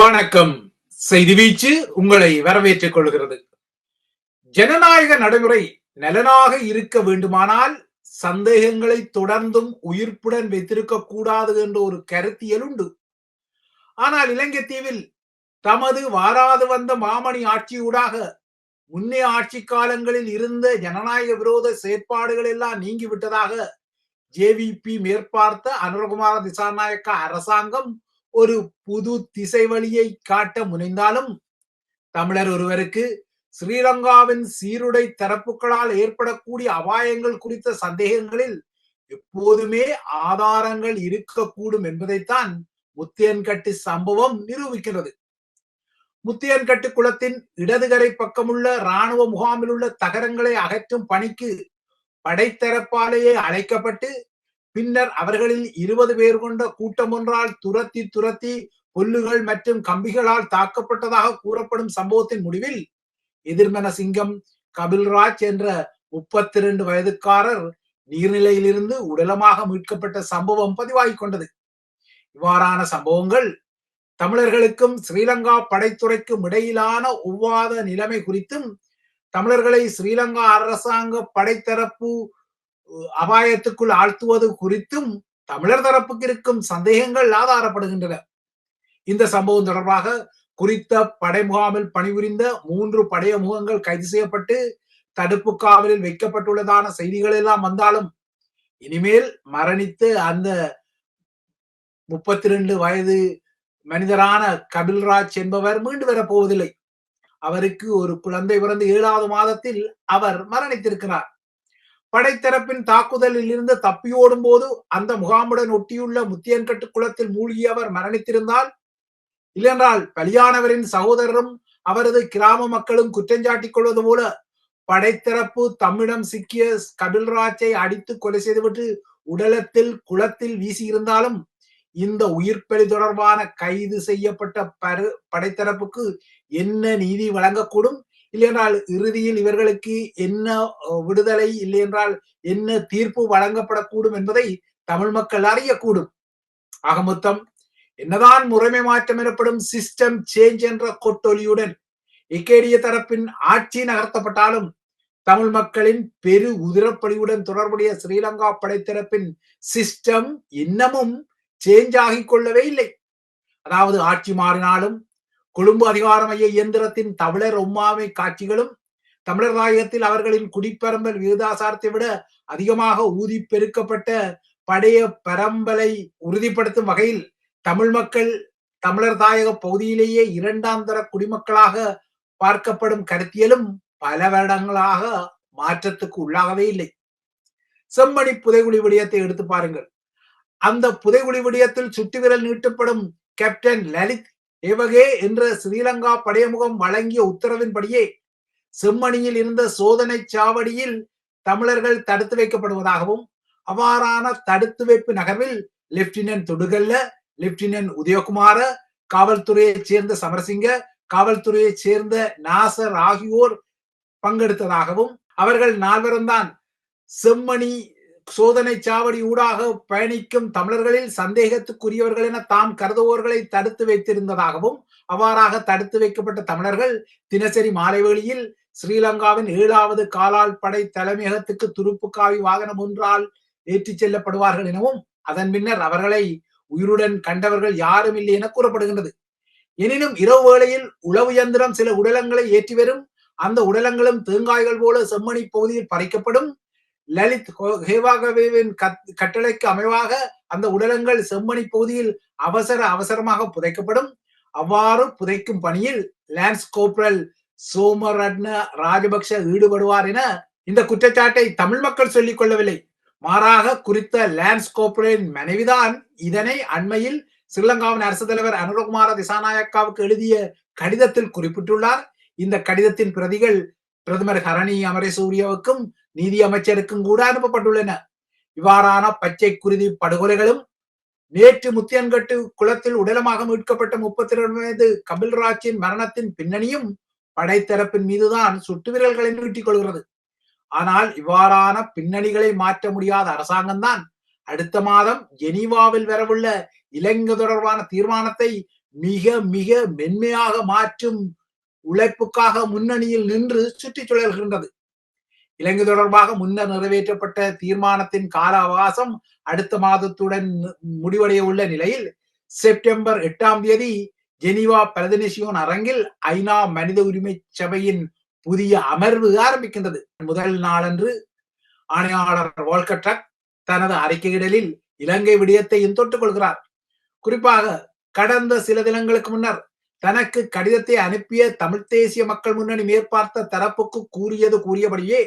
வணக்கம். செய்தி வீச்சு உங்களை வரவேற்றுக் கொள்கிறது. ஜனநாயக நடைமுறை நலனாக இருக்க வேண்டுமானால் சந்தேகங்களை தொடர்ந்தும் உயிர்ப்புடன் வைத்திருக்க கூடாது என்ற ஒரு கருத்தியல் உண்டு. ஆனால் இலங்கை தீவில் தமது வாராது வந்த மாமணி ஆட்சியூடாக முன்னே ஆட்சி காலங்களில் இருந்த ஜனநாயக விரோத செயற்பாடுகள் எல்லாம் நீங்கிவிட்டதாக ஜேவிபி மேற்பார்த்த அனுரகுமார திசாநாயக்க அரசாங்கம் ஒரு புது திசை வழியை காட்ட முனைந்தாலும் தமிழர் ஒருவருக்கு ஸ்ரீலங்காவின் சீருடை தரப்புகளால் ஏற்படக்கூடிய அபாயங்கள் குறித்த சந்தேகங்களில் எப்போதுமே ஆதாரங்கள் இருக்கக்கூடும் என்பதைத்தான் முத்தியன்கட்டு சம்பவம் நிரூபிக்கிறது. முத்தியன்கட்டு குளத்தின் இடதுகரை பக்கமுள்ள இராணுவ முகாமில் உள்ள தகரங்களை அகற்றும் பணிக்கு படைத்தரப்பாலேயே அழைக்கப்பட்டு பின்னர் அவர்களில் இருபது பேர் கொண்ட கூட்டம் ஒன்றால் துரத்தி துரத்தி புல்லுகள் மற்றும் கம்பிகளால் தாக்கப்பட்டதாக கூறப்படும் சம்பவத்தின் முடிவில் எதிர்மன சிங்கம் கபில்ராஜ் என்ற முப்பத்தி இரண்டு வயதுக்காரர் நீர்நிலையிலிருந்து உடலமாக மீட்கப்பட்ட சம்பவம் பதிவாகிக் கொண்டது. இவ்வாறான சம்பவங்கள் தமிழர்களுக்கும் ஸ்ரீலங்கா படைத்துறைக்கும் இடையிலான ஒவ்வாத நிலைமை குறித்தும் தமிழர்களை ஸ்ரீலங்கா அரசாங்க படைத்தரப்பு அபாயத்துக்குள் ஆழ்த்துவது குறித்தும் தமிழர் தரப்புக்கு இருக்கும் சந்தேகங்கள் ஆதாரப்படுகின்றன. இந்த சம்பவம் தொடர்பாக குறித்த படை முகாமில் பணிபுரிந்த மூன்று படைய முகங்கள் கைது செய்யப்பட்டு தடுப்பு காவலில் வைக்கப்பட்டுள்ளதான செய்திகள் எல்லாம் வந்தாலும் இனிமேல் மரணித்து அந்த முப்பத்தி ரெண்டு வயது மனிதரான கபில்ராஜ் என்பவர் மீண்டு வரப்போவதில்லை. அவருக்கு ஒரு குழந்தை பிறந்து ஏழாவது மாதத்தில் அவர் மரணித்திருக்கிறார். படைத்தரப்பின் தாக்குதலில் இருந்து தப்பியோடும் போது அந்த முகாமுடன் ஒட்டியுள்ள முத்தியன்கட்டு குளத்தில் மூழ்கியவர் மரணித்திருந்தால்? இல்லென்றால் பலியானவரின் சகோதரரும் அவரது கிராம மக்களும் குற்றஞ்சாட்டிக் கொள்வது போல படைத்தரப்பு தம்மிடம் சிக்கிய கபில்ராஜை அடித்து கொலை செய்துவிட்டு உடலத்தில் குளத்தில் வீசியிருந்தாலும் இந்த உயிர்ப்பலி தொடர்பான கைது செய்யப்பட்ட பரு படைத்தரப்புக்கு என்ன நீதி வழங்கக்கூடும்? இல்லையென்றால் இறுதியில் இவர்களுக்கு என்ன விடுதலை இல்லையென்றால் என்ன தீர்ப்பு வழங்கப்படக்கூடும் என்பதை தமிழ் மக்கள் அறியக்கூடும். ஆக மொத்தம் என்னதான் முறைமை மாற்றம் எனப்படும் சிஸ்டம் சேஞ்ச் என்ற கொட்டொலியுடன் இக்கேடிய தரப்பின் ஆட்சி நகர்த்தப்பட்டாலும் தமிழ் மக்களின் பெரு உதிரப்படியுடன் தொடர்புடைய ஸ்ரீலங்கா படைத்தரப்பின் சிஸ்டம் இன்னமும் சேஞ்ச் ஆகிக் கொள்ளவே இல்லை. அதாவது ஆட்சி மாறினாலும் கொழும்பு அதிகாரமைய இயந்திரத்தின் தமிழர் உம்மாமை காட்சிகளும் தமிழர் தாயகத்தில் அவர்களின் குடிப்பரம்பல் விகிதாசாரத்தை விட அதிகமாக ஊதி பெருக்கப்பட்ட படைய பரம்பலை உறுதிப்படுத்தும் வகையில் தமிழ் மக்கள் தமிழர் தாயக பகுதியிலேயே இரண்டாம் தர குடிமக்களாக பார்க்கப்படும் கருத்தியலும் பல வருடங்களாக மாற்றத்துக்கு உள்ளாகவே இல்லை. செம்மணி புதைகுழி விடயத்தை எடுத்து பாருங்கள். அந்த புதைகுழி விடயத்தில் சுட்டுவிரல் நீட்டப்படும் கேப்டன் லலித் ஏவகே என்ற ஸ்ரீலங்கா படையமுகம் வழங்கிய உத்தரவின்படியே செம்மணியில் இருந்த சோதனை சாவடியில் தமிழர்கள் தடுத்து வைக்கப்படுவதாகவும் அவ்வாறான தடுத்து வைப்பு நகர்வில் லெப்டினன்ட் தொடுகல்ல லெப்டினன்ட் உதயகுமார காவல்துறையைச் சேர்ந்த சமரசிங்க காவல்துறையைச் சேர்ந்த நாசர் ஆகியோர் பங்கெடுத்ததாகவும் அவர்கள் நால்வரும் தான் செம்மணி சோதனை சாவடி ஊடாக பயணிக்கும் தமிழர்களில் சந்தேகத்துக்குரியவர்கள் என தாம் கருதுவோர்களை தடுத்து வைத்திருந்ததாகவும் அவ்வாறாக தடுத்து வைக்கப்பட்ட தமிழர்கள் தினசரி மாலைவேளியில் ஸ்ரீலங்காவின் ஏழாவது காலால் படை தலைமையகத்துக்கு துருப்புக்காவி வாகனம் ஒன்றால் ஏற்றிச் செல்லப்படுவார்கள் எனவும் அதன் பின்னர் அவர்களை உயிருடன் கண்டவர்கள் யாரும் இல்லை என கூறப்படுகின்றது. எனினும் இரவு வேளையில் உளவு இயந்திரம் சில உடலங்களை ஏற்றி வரும். அந்த உடலங்களும் தேங்காய்கள் போல செம்மணி பகுதியில் பறிக்கப்படும். லலித் ஹேவாகவேவின் கட்டளைக்கு அமைவாக அந்த உடலங்கள் செம்மணி பகுதியில் அவசர அவசரமாக புதைக்கப்படும். அவ்வாறு புதைக்கும் பணியில் லான்ஸ் கோப்ரல் சோமரட்ன ராஜபக்ஷ ஈடுபடுவார் என இந்த குற்றச்சாட்டை தமிழ் மக்கள் சொல்லிக் கொள்ளவில்லை. மாறாக குறித்த லான்ஸ் கோப்ரலின் மனைவிதான் இதனை அண்மையில் ஸ்ரீலங்காவின் அரசு தலைவர் அனுரகுமார திசாநாயக்காவுக்கு எழுதிய கடிதத்தில் குறிப்பிட்டுள்ளார். இந்த கடிதத்தின் பிரதிகள் பிரதமர் ஹரணி அமரசூரியவுக்கும் நீதி அமைச்சருக்கும் கூட அனுப்பப்பட்டுள்ளன. இவ்வாறான பச்சை குருதி படுகொலைகளும் நேற்று முத்தியன்கட்டு குளத்தில் உடலமாக மீட்கப்பட்ட முப்பத்தி இரண்டு வயது கபில்ராஜின் மரணத்தின் பின்னணியும் படைத்தரப்பின் மீதுதான் சுட்டு விரல்களை நீட்டிக் கொள்கிறது. ஆனால் இவ்வாறான பின்னணிகளை மாற்ற முடியாத அரசாங்கம்தான் அடுத்த மாதம் ஜெனீவாவில் வரவுள்ள இலங்கை தொடர்பான தீர்மானத்தை மிக மிக மென்மையாக மாற்றும் உழைப்புக்காக முன்னணியில் நின்று சுற்றி சுழல்கின்றது. இலங்கை தொடர்பாக முன்னர் நிறைவேற்றப்பட்ட தீர்மானத்தின் கால அவகாசம் அடுத்த மாதத்துடன் முடிவடைய உள்ள நிலையில் செப்டம்பர் எட்டாம் தேதி ஜெனீவா பிரதிநிசியோன் அரங்கில் ஐநா மனித உரிமை சபையின் புதிய அமர்வு ஆரம்பிக்கின்றது. முதல் நாளன்று ஆணையாளர் வால்கட்ரக் தனது அறிக்கையிடலில் இலங்கை விடயத்தையும் தொட்டுக் கொள்கிறார் குறிப்பாக கடந்த சில தினங்களுக்கு முன்னர் தனக்கு கடிதத்தை அனுப்பிய தமிழ் தேசிய மக்கள் முன்னணி மேற்பார்த்த தரப்புக்கு கூறியது கூறியபடியே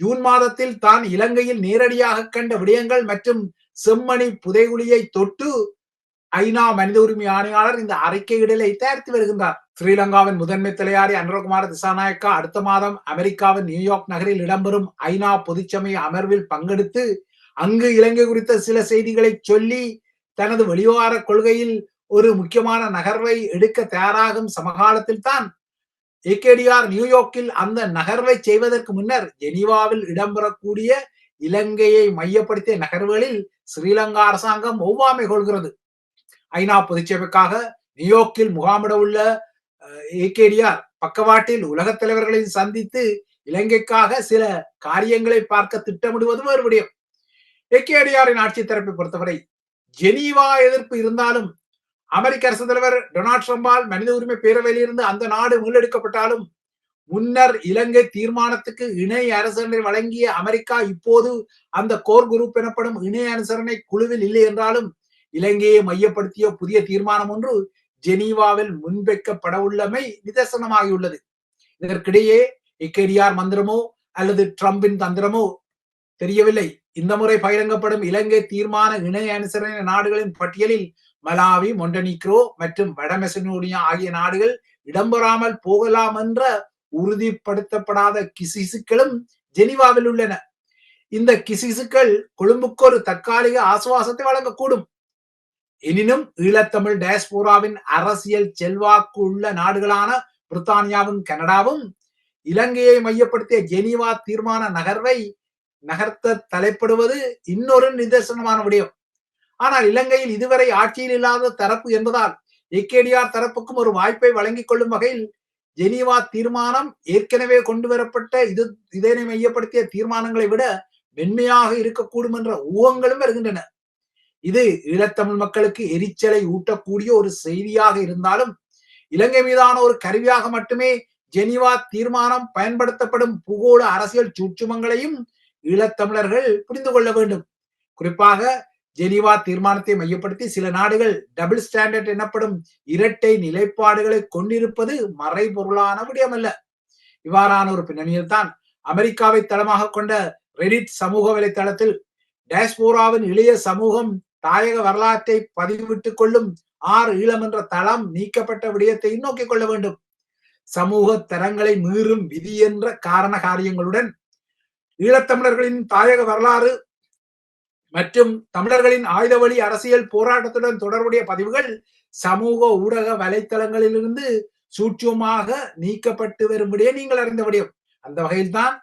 ஜூன் மாதத்தில் தான் இலங்கையில் நேரடியாக கண்ட விடயங்கள் மற்றும் செம்மணி புதைகுழியை தொட்டு ஐநா மனித உரிமை ஆணையாளர் இந்த அறிக்கையிடலை தயாரித்து வருகின்றார். ஸ்ரீலங்காவின் முதன்மை தலையாரி அனுரகுமார திசாநாயக்கா அடுத்த மாதம் அமெரிக்காவின் நியூயார்க் நகரில் இடம்பெறும் ஐநா பொதுச்சமய அமர்வில் பங்கெடுத்து அங்கு இலங்கை குறித்த சில செய்திகளை சொல்லி தனது வெளிவார கொள்கையில் ஒரு முக்கியமான நகர்வை எடுக்க தயாராகும் சமகாலத்தில் தான் ஏகேடிஆர் நியூயார்க்கில் அந்த நகர்வை செய்வதற்கு முன்னர் ஜெனீவாவில் இடம்பெறக்கூடிய இலங்கையை மையப்படுத்திய நகர்வுகளில் ஸ்ரீலங்கா அரசாங்கம் ஒவ்வாமை கொள்கிறது. ஐநா பொதுச்சபைக்காக நியூயார்க்கில் முகாமிட உள்ள ஏகேடிஆர் பக்கவாட்டில் உலகத் தலைவர்களை சந்தித்து இலங்கைக்காக சில காரியங்களை பார்க்க திட்டமிடுவது வேறு விடயம். ஏகேடிஆரின் ஆட்சி தரப்பை பொறுத்தவரை ஜெனீவா எதிர்ப்பு இருந்தாலும் அமெரிக்க அரசு தலைவர் டொனால்ட் ட்ரம்பால் மனித உரிமை பேரவையிலிருந்து அந்த நாடு மீளெடுக்கப்பட்டாலும் முன்னர் இலங்கை தீர்மானத்துக்கு இணை அரசனை வழங்கிய அமெரிக்கா இப்போது அந்த கோர் குரூப் எனப்படும் இணை அனுசரணை குழுவில் இல்லை என்றாலும் இலங்கையை மையப்படுத்திய புதிய தீர்மானம் ஒன்று ஜெனீவாவில் முன்வைக்கப்பட உள்ளமை நிதர்சனமாகியுள்ளது. இதற்கிடையே இக்கேடிஆர் மந்திரமோ அல்லது ட்ரம்பின் தந்திரமோ தெரியவில்லை. இந்த முறை பகிரங்கப்படும் இலங்கை தீர்மான இணை அனுசரணை நாடுகளின் பட்டியலில் மலாவி மொண்டனிக்ரோ மற்றும் வடமெசனோனியா ஆகிய நாடுகள் இடம்பெறாமல் போகலாம் என்ற உறுதிப்படுத்தப்படாத கிசிசுக்களும் ஜெனிவாவில் உள்ளன. இந்த கிசிசுக்கள் கொழும்புக்கு ஒரு தற்காலிக ஆசுவாசத்தை வழங்கக்கூடும். எனினும் ஈழத்தமிழ் டயஸ்போராவின் அரசியல் செல்வாக்கு உள்ள நாடுகளான பிரித்தானியாவும் கனடாவும் இலங்கையை மையப்படுத்திய ஜெனீவா தீர்மான நகர்வை நகர்த்த தலைப்படுவது இன்னொரு நிதர்சனமான விடயம். ஆனால் இலங்கையில் இதுவரை ஆட்சியில் இல்லாத தரப்பு என்பதால் ஏகேடிஆர் தரப்புக்கும் ஒரு வாய்ப்பை வழங்கிக் கொள்ளும் வகையில் ஜெனீவா தீர்மானம் ஏற்கனவே கொண்டு வரப்பட்ட இது இதனை மையப்படுத்திய தீர்மானங்களை விட மென்மையாக இருக்கக்கூடும் என்ற ஊகங்களும் வருகின்றன. இது ஈழத்தமிழ் மக்களுக்கு எரிச்சலை ஊட்டக்கூடிய ஒரு செய்தியாக இருந்தாலும் இலங்கை மீதான ஒரு கருவியாக மட்டுமே ஜெனீவா தீர்மானம் பயன்படுத்தப்படும் பூகோள அரசியல் சூட்சுமங்களையும் ஈழத்தமிழர்கள் புரிந்து கொள்ள வேண்டும். குறிப்பாக ஜெனீவா தீர்மானத்தை மையப்படுத்தி சில நாடுகள் டபுள் ஸ்டாண்டர்ட் எனப்படும் இரட்டை நிலைப்பாடுகளை கொண்டிருப்பது மறைபொருளான விடயமல்ல. இவ்வாறான ஒரு பின்னணியில் தான் அமெரிக்காவை தளமாக கொண்ட ரெடிட் சமூக வலைத்தளத்தில் டேஸ்போராவின் இளைய சமூகம் தாயக வரலாற்றை பதிவிட்டுக் கொள்ளும் ஆறு ஈழம் என்ற தளம் நீக்கப்பட்ட விடயத்தை நோக்கிக் கொள்ள வேண்டும். சமூக தரங்களை மீறும் விதி என்ற காரண காரியங்களுடன் ஈழத்தமிழர்களின் தாயக வரலாறு மற்றும் தமிழர்களின் ஆயுத வழி அரசியல் போராட்டத்துடன் தொடர்புடைய பதிவுகள் சமூக ஊடக வலைத்தளங்களிலிருந்து சூட்சமாக நீக்கப்பட்டு வரும்படியே நீங்கள் அறிந்த முடியும் அந்த வகையில்தான்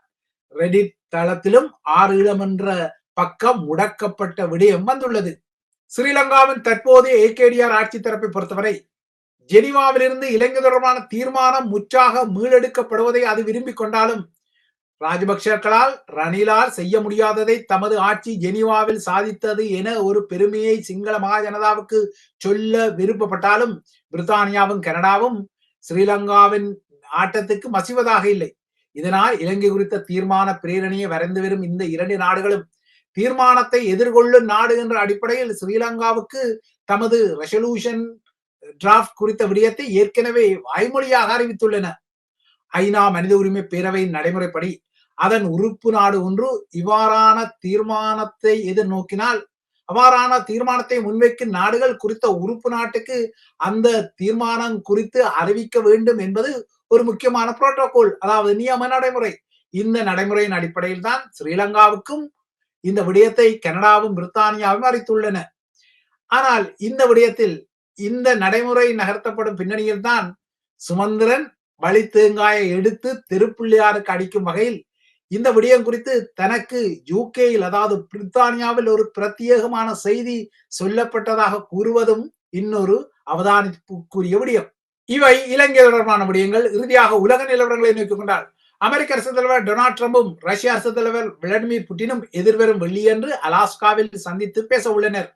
ரெடிட் தளத்திலும் ஆறு ஈழம் என்ற பக்கம் முடக்கப்பட்ட விடயம் வந்துள்ளது. ஸ்ரீலங்காவின் தற்போதைய ஏகேடிஆர் ஆட்சி தரப்பை பொறுத்தவரை ஜெனிவாவிலிருந்து இலங்கை தொடர்பான தீர்மானம் முற்றாக மீளெடுக்கப்படுவதை அது விரும்பிக் கொண்டாலும் ராஜபக்சர்களால் ரணிலால் செய்ய முடியாததை தமது ஆட்சி ஜெனிவாவில் சாதித்தது என ஒரு பெருமையை சிங்கள மகாஜனதாவுக்கு சொல்ல விருப்பப்பட்டாலும் பிரித்தானியாவும் கனடாவும் ஸ்ரீலங்காவின் ஆட்டத்துக்கு மசிவதாக இல்லை. இதனால் இலங்கை குறித்த தீர்மான பிரேரணையை வரைந்து வரும் இந்த இரண்டு நாடுகளும் தீர்மானத்தை எதிர்கொள்ளும் நாடு என்ற அடிப்படையில் ஸ்ரீலங்காவுக்கு தமது ரெசல்யூஷன் டிராப்ட் குறித்த விடயத்தை ஏற்கனவே வாய்மொழியாக அறிவித்துள்ளன. ஐநா மனித உரிமை பேரவையின் நடைமுறைப்படி அதன் உறுப்பு நாடு ஒன்று. இவ்வாறான தீர்மானத்தை எதிர்நோக்கினால் அவ்வாறான தீர்மானத்தை முன்வைக்கும் நாடுகள் குறித்த உறுப்பு நாட்டுக்கு அந்த தீர்மானம் குறித்து அறிவிக்க வேண்டும் என்பது ஒரு முக்கியமான புரோட்டோகால் அதாவது நியம நடைமுறை. இந்த நடைமுறையின் அடிப்படையில் தான் ஸ்ரீலங்காவுக்கும் இந்த விடயத்தை கனடாவும் பிரித்தானியாவும் அறித்துள்ளன. ஆனால் இந்த விடயத்தில் இந்த நடைமுறை நகர்த்தப்படும் பின்னணியில் தான் சுமந்திரன் வழி தேங்காயை எடுத்து திருப்புள்ளியாருக்கு அடிக்கும் வகையில் இந்த விடயம் குறித்து தனக்கு யூகேயில் அதாவது பிரித்தானியாவில் ஒரு பிரத்யேகமான செய்தி சொல்லப்பட்டதாக கூறுவதும் இன்னொரு அவதானிப்புக்குரிய விடயம். இவை இலங்கை தொடர்பான விடயங்கள். இறுதியாக உலக நிலவரங்களை நோக்கிக் கொண்டால் அமெரிக்க அரசு தலைவர் டொனால்ட் ட்ரம்பும் ரஷ்ய அரசு தலைவர் விளாடிமிர் புட்டினும் எதிர்வரும் வெள்ளியன்று அலாஸ்காவில் சந்தித்து பேச உள்ளனர்.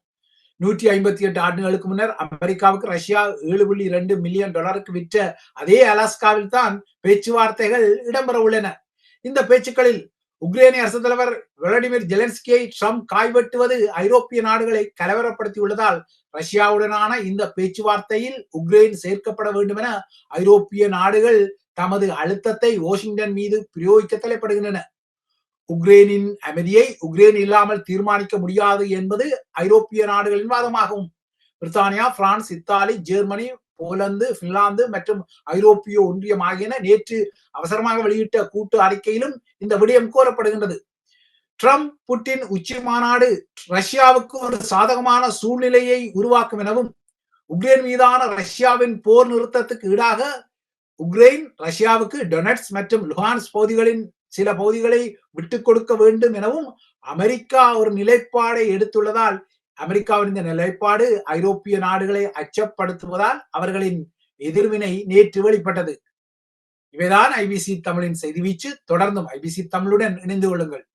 நூற்றி ஐம்பத்தி எட்டு ஆண்டுகளுக்கு முன்னர் அமெரிக்காவுக்கு ரஷ்யா ஏழு புள்ளி இரண்டு மில்லியன் டாலருக்கு விற்ற அதே அலாஸ்காவில் தான் பேச்சுவார்த்தைகள் இடம்பெற உள்ளன. இந்த பேச்சுக்களில் உக்ரைனிய அரசு தலைவர் விளாடிமிர் ஜெலன்ஸ்கியை ட்ரம்ப் காய்வெட்டுவது ஐரோப்பிய நாடுகளை கலவரப்படுத்தியுள்ளதால் ரஷ்யாவுடனான இந்த பேச்சுவார்த்தையில் உக்ரைன் சேர்க்கப்பட வேண்டும் என ஐரோப்பிய நாடுகள் தமது அழுத்தத்தை வாஷிங்டன் மீது பிரயோகிக்க தலைப்படுகின்றன. உக்ரைனின் அமைதியை உக்ரைன் இல்லாமல் தீர்மானிக்க முடியாது என்பது ஐரோப்பிய நாடுகளின் வாதமாகும். பிரித்தானியா France Italy Germany Poland Finland மற்றும் ஐரோப்பிய ஒன்றியம் ஆகியன நேற்று அவசரமாக வெளியிட்ட கூட்டு அறிக்கையிலும் இந்த விடயம் கோரப்படுகின்றது ட்ரம்ப் புட்டின் உச்சி மாநாடு ரஷ்யாவுக்கு ஒரு சாதகமான சூழ்நிலையை உருவாக்கும் எனவும் உக்ரைன் மீதான ரஷ்யாவின் போர் நிறுத்தத்துக்கு ஈடாக உக்ரைன் ரஷ்யாவுக்கு டொனட்ஸ் மற்றும் லுஹான்ஸ் பகுதிகளின் சில பகுதிகளை விட்டுக் கொடுக்க வேண்டும் எனவும் அமெரிக்கா ஒரு நிலைப்பாடை எடுத்துள்ளதால் அமெரிக்காவின் இந்த நிலைப்பாடு ஐரோப்பிய நாடுகளை அச்சப்படுத்துவதால் அவர்களின் எதிர்வினை நேற்று வெளிப்பட்டது. இவைதான் ஐபிசி தமிழின் செய்தி வீச்சு. தொடர்ந்தும் ஐபிசி தமிழுடன் இணைந்து கொள்ளுங்கள்.